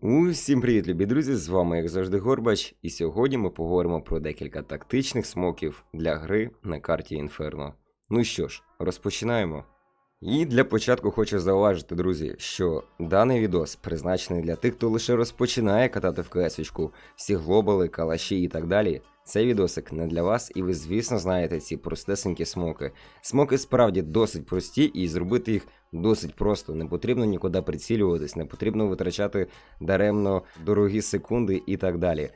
Усім привіт, любі друзі! З вами, як завжди, Горбач, і сьогодні ми поговоримо про декілька тактичних смоків для гри на карті Інферно. Ну що ж, розпочинаємо. І для початку хочу зауважити, друзі, що даний відос призначений для тих, хто лише розпочинає катати в КС-очку, всі глобали, калаші і так далі. Цей відосик не для вас, і ви, звісно, знаєте ці простесенькі смоки. Смоки справді досить прості, і зробити їх досить просто. Не потрібно нікуди прицілюватись, не потрібно витрачати даремно дорогі секунди і так далі.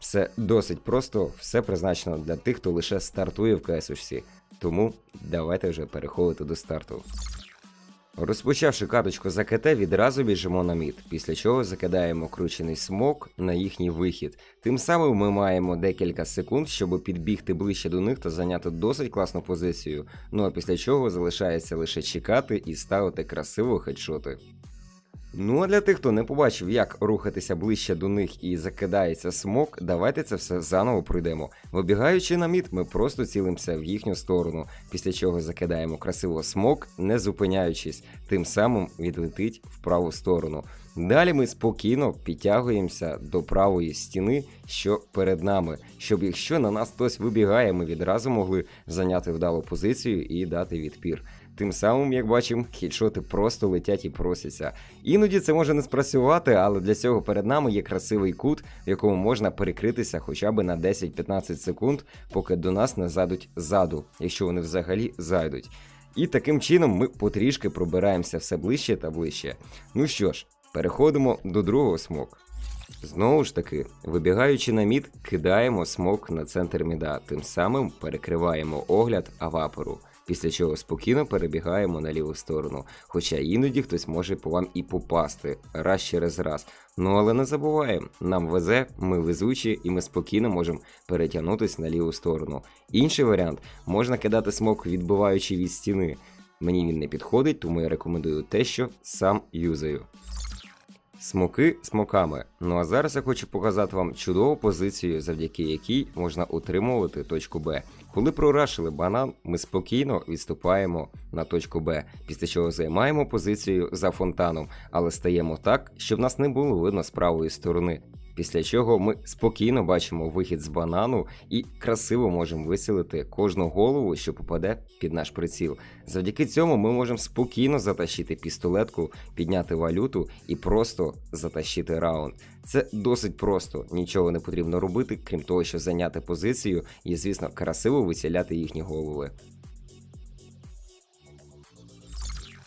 Все досить просто, все призначено для тих, хто лише стартує в КС-очці. Тому давайте вже переходити до старту. Розпочавши каточку за КТ, відразу біжимо на мід, після чого закидаємо кручений смок на їхній вихід. Тим самим ми маємо декілька секунд, щоб підбігти ближче до них та зайняти досить класну позицію. Ну а після чого залишається лише чекати і ставити красиво хедшоти. Ну а для тих, хто не побачив, як рухатися ближче до них і закидається смок, давайте це все заново пройдемо. Вибігаючи на мід, ми просто цілимося в їхню сторону, після чого закидаємо красиво смок, не зупиняючись, тим самим відлетить в праву сторону. Далі ми спокійно підтягуємося до правої стіни, що перед нами, щоб якщо на нас хтось вибігає, ми відразу могли зайняти вдалу позицію і дати відпір. Тим самим, як бачимо, хідшоти просто летять і просяться. Іноді це може не спрацювати, але для цього перед нами є красивий кут, в якому можна перекритися хоча б на 10-15 секунд, поки до нас не зайдуть ззаду, якщо вони взагалі зайдуть. І таким чином ми потрішки пробираємося все ближче та ближче. Ну що ж, переходимо до другого смок. Знову ж таки, вибігаючи на мід, кидаємо смок на центр міда, тим самим перекриваємо огляд авапору. Після чого спокійно перебігаємо на ліву сторону, хоча іноді хтось може по вам і попасти раз через раз. Ну але не забуваємо, нам везе, ми везучі, і ми спокійно можемо перетягнутися на ліву сторону. Інший варіант можна кидати смок, відбиваючи від стіни. Мені він не підходить, тому я рекомендую те, що сам юзаю. Смоки смоками. Ну а зараз я хочу показати вам чудову позицію, завдяки якій можна утримувати точку Б. Коли прорашили банан, ми спокійно відступаємо на точку Б, після чого займаємо позицію за фонтаном, але стаємо так, щоб нас не було видно з правої сторони. Після чого ми спокійно бачимо вихід з банану і красиво можемо висілити кожну голову, що попаде під наш приціл. Завдяки цьому ми можемо спокійно затащити пістолетку, підняти валюту і просто затащити раунд. Це досить просто, нічого не потрібно робити, крім того, що зайняти позицію і, звісно, красиво виціляти їхні голови.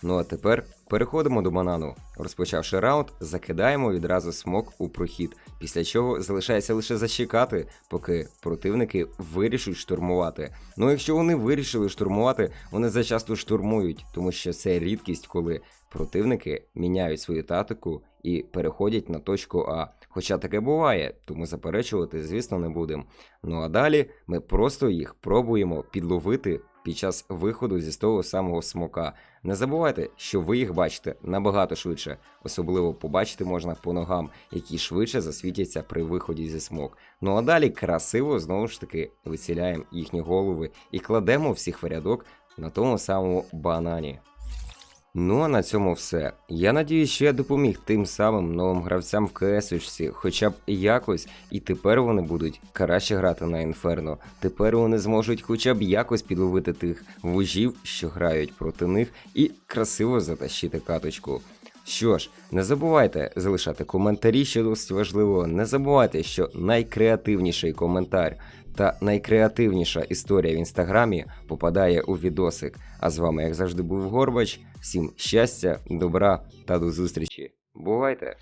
Ну а тепер переходимо до банану. Розпочавши раунд, закидаємо відразу смок у прохід, після чого залишається лише зачекати, поки противники вирішують штурмувати. Ну якщо вони вирішили штурмувати, вони зачасто штурмують, тому що це рідкість, коли противники міняють свою тактику і переходять на точку А. Хоча таке буває, тому заперечувати, звісно, не будемо. Ну а далі ми просто їх пробуємо підловити під час виходу зі того самого смока. Не забувайте, що ви їх бачите набагато швидше, особливо побачити можна по ногам, які швидше засвітяться при виході зі смок. Ну а далі красиво знову ж таки виціляємо їхні голови і кладемо всіх в рядок на тому самому банані. Ну а на цьому все. Я надіюсь, що я допоміг тим самим новим гравцям в КС-очці, хоча б якось, і тепер вони будуть краще грати на інферно. Тепер вони зможуть хоча б якось підловити тих вужів, що грають проти них, і красиво затащити каточку. Що ж, не забувайте залишати коментарі, що досить важливо. Не забувайте, що найкреативніший коментар та найкреативніша історія в інстаграмі попадає у відосик. А з вами, як завжди, був Горбач. Всім щастя, добра та до зустрічі. Бувайте!